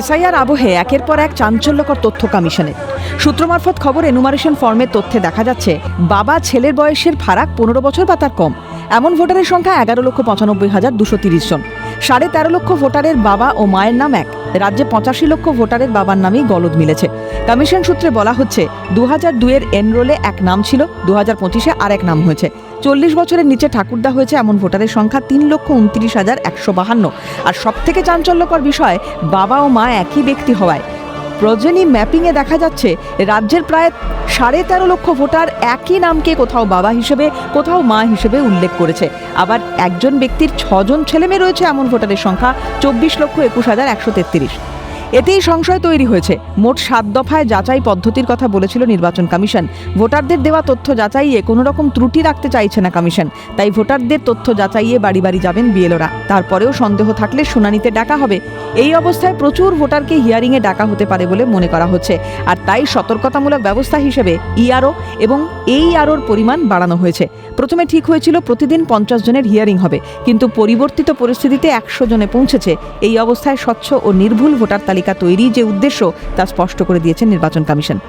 SIR আবহে একের পর এক চাঞ্চল্যকর তথ্য কমিশনের সূত্র মারফত খবর এনুমারেশন ফর্মের তথ্যে দেখা যাচ্ছে, বাবা ছেলের বয়সের ফারাক পনেরো বছর বা তার কম। এমন ভোটারের সংখ্যা এগারো লক্ষ পঁচানব্বই হাজার দুশো তিরিশ জন। সাড়ে তেরো লক্ষ ভোটারের বাবা ও মায়ের নাম এক। রাজ্যে পঁচাশি লক্ষ ভোটারের বাবার নামেই গলদ মিলেছে। কমিশন সূত্রে বলা হচ্ছে দু হাজার দুয়ের এনরোলে এক নাম ছিল দু হাজার পঁচিশে আর এক নাম হয়েছে। চল্লিশ বছরের নিচে ঠাকুরদা হয়েছে এমন ভোটারের সংখ্যা তিন লক্ষ উনত্রিশ হাজার একশো বাহান্ন। আর সব থেকে চাঞ্চল্যকর বিষয়, বাবা ও মা একই ব্যক্তি হওয়ায়। প্রজনী ম্যাপিংয়ে দেখা যাচ্ছে, রাজ্যের প্রায় সাড়ে তেরো লক্ষ ভোটার একই নামকে কোথাও বাবা হিসেবে, কোথাও মা হিসেবে উল্লেখ করেছে। আবার একজন ব্যক্তির ছজন ছেলেমেয়ে রয়েছে এমন ভোটারের সংখ্যা, চব্বিশ লক্ষ একুশ হাজার একশো তেত্রিশ। এতেই সংশয় তৈরি হয়েছে। মোট সাত দফায় যাচাই পদ্ধতির কথা বলেছিল নির্বাচন কমিশন। ভোটারদের দেওয়া তথ্য যাচাইয়ে কোনো রকম ত্রুটি রাখতে চাইছে না কমিশন। তাই ভোটারদের তথ্য যাচাইয়ে বাড়ি বাড়ি যাবেন বিএলওরা। তারপরেও সন্দেহ থাকলে শুনানিতে ডাকা হবে। এই অবস্থায় প্রচুর ভোটারকে হিয়ারিংয়ে ডাকা হতে পারে বলে মনে করা হচ্ছে। আর তাই সতর্কতামূলক ব্যবস্থা হিসেবে ইআরও এবং এই আরোর পরিমাণ বাড়ানো হয়েছে। প্রথমে ঠিক হয়েছিল প্রতিদিন পঞ্চাশ জনের হিয়ারিং হবে। কিন্তু পরিবর্তিত পরিস্থিতিতে একশো জনে পৌঁছেছে। এই অবস্থায় স্বচ্ছ ও নির্ভুল ভোটার তালিকা তৈরি যে উদ্দেশ্য, তা স্পষ্ট করে দিয়েছেন নির্বাচন কমিশন।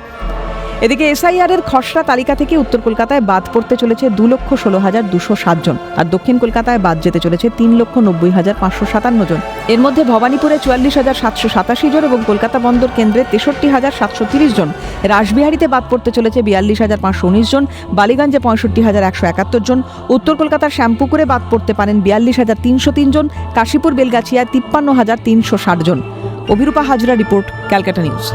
এদিকে এসআইআর এর খসড়া তালিকা থেকে উত্তর কলকাতায় বাদ পড়তে চলেছে দু লক্ষ ষোলো হাজার দুশো সাতজন আর দক্ষিণ কলকাতায় বাদ যেতে চলেছে তিন লক্ষ নব্বই হাজার পাঁচশো সাতান্ন জন। এর মধ্যে ভবানীপুরে চুয়াল্লিশ হাজার সাতশো সাতাশি জন এবং কলকাতা বন্দর কেন্দ্রে তেষট্টি হাজার সাতশো তিরিশ জন। রাসবিহারীতে বাদ পড়তে চলেছে বিয়াল্লিশ হাজার পাঁচশো উনিশ জন, বালিগঞ্জে পঁয়ষট্টি হাজার একশো একাত্তর জন, উত্তর কলকাতার শ্যামপুকুরে বাদ পড়তে পারেন বিয়াল্লিশ হাজার তিনশো তিন জন, কাশীপুর, বেলগাছিয়ায় তিপ্পান্ন হাজার তিনশো ষাট জন। Abhirupa Hazra report Calcutta news.